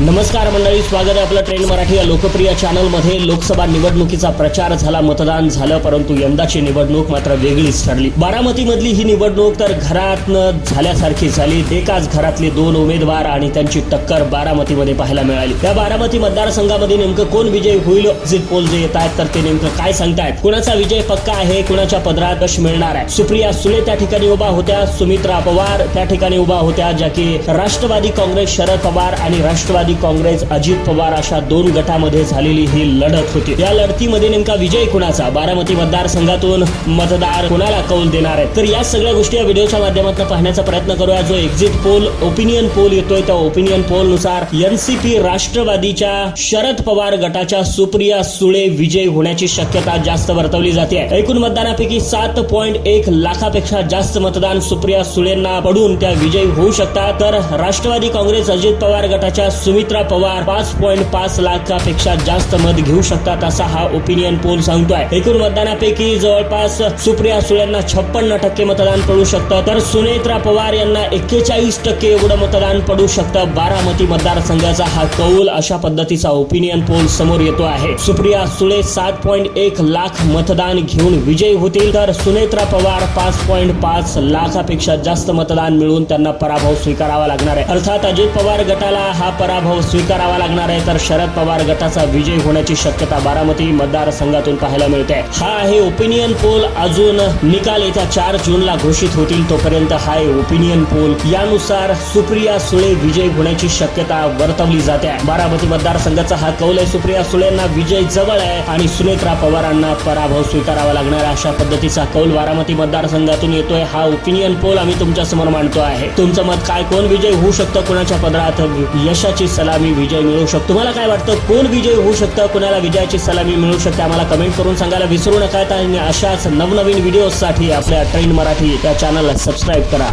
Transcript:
नमस्कार मंडळी स्वागत आहे आपलं ट्रेंड मराठी या लोकप्रिय चॅनलमध्ये. लोकसभा निवडणुकीचा प्रचार झाला मतदान झालं परंतु यंदाची निवडणूक मात्र वेगळीच ठरली. बारामतीमधली ही निवडणूक तर घरातनं झाल्यासारखी झाली. एकाच घरातले दोन उमेदवार आणि त्यांची टक्कर बारामतीमध्ये पाहायला मिळाली. त्या बारामती मतदारसंघामध्ये नेमकं कोण विजय होईल? एक्झिट पोल जे येत आहेत तर ते नेमकं काय सांगतायत? कुणाचा विजय पक्का आहे कुणाच्या पदरात यश मिळणार आहे? सुप्रिया सुले त्या ठिकाणी उभा होत्या सुमित्रा पवार त्या ठिकाणी उभा होत्या ज्या की राष्ट्रवादी काँग्रेस शरद पवार आणि राष्ट्रवादी काँग्रेस अजित पवार अशा दोन गटामध्ये झालेली ही लढत होती. या लढतीमध्ये नेमका विजय कुणाचा? बारामती मतदारसंघातून मतदार कुणाला कौल देणार आहेत? तर या सगळ्या गोष्टी या व्हिडिओच्या माध्यमातून पाहण्याचा प्रयत्न करूया. जो एक्झिट पोल ओपिनियन पोल येतोय त्या ओपिनियन पोलनुसार एनसीपी राष्ट्रवादीच्या शरद पवार गटाच्या सुप्रिया सुळे विजय होण्याची शक्यता जास्त वर्तवली जाते. एकूण मतदानापैकी सात पॉईंट एक लाखापेक्षा जास्त मतदान सुप्रिया सुळेंना पडून त्या विजयी होऊ शकतात. तर राष्ट्रवादी काँग्रेस अजित पवार गटाच्या सुमित्रा पवार पाच पॉईंट पाच लाखापेक्षा जास्त मत घेऊ शकतात असा हा ओपिनियन पोल सांगतोय. एकूण मतदानापैकी जवळपास सुप्रिया सुळेंना छप्पन्न टक्के मतदान पडू शकतं. तर सुनेत्रा पवार यांना एक्केचाळीस टक्के एवढं मतदान पडू शकतं. बारामती मतदारसंघाचा हा कौल अशा पद्धतीचा ओपिनियन पोल समोर येतो आहे. सुप्रिया सुळे सात पॉईंट एक लाख मतदान घेऊन विजयी होतील. तर सुनेत्रा पवार पाच पॉईंट पाच लाखापेक्षा जास्त मतदान मिळून त्यांना पराभव स्वीकारावा लागणार आहे. अर्थात अजित पवार गटाला हा पराभव स्वीकारावा लागणार आहे तर शरद पवार गटाचा विजय होण्याची शक्यता बारामती मतदारसंघातून पाहायला मिळते. हा आहे ओपिनियन पोल अजून निकाल येत्या चार जूनला घोषित होतील तोपर्यंत हा आहे ओपिनियन पोल यानुसार सुप्रिया सुळे विजय होण्याची शक्यता वर्तवली जाते. बारामती मतदारसंघाचा हा कौल आहे. सुप्रिया सुळेंना विजय जवळ आहे आणि सुनेत्रा पवारांना पराभव स्वीकारावा लागणार अशा पद्धतीचा कौल बारामती मतदारसंघातून येतोय. हा ओपिनियन पोल आम्ही तुमच्यासमोर मांडतो आहे. तुमचं मत काय? कोण विजय होऊ शकतं? कोणाच्या पदरात? यशाची सलामी विजय मिळू शकतो. तुम्हाला काय वाटतं? कोण विजय होऊ शकतं? कोणाला विजयाची सलामी मिळू शकते? आम्हाला कमेंट करून सांगायला विसरू नका. आणि अशाच नवनवीन व्हिडिओसाठी आपल्या ट्रेंड मराठी या चॅनलला सबस्क्राईब करा.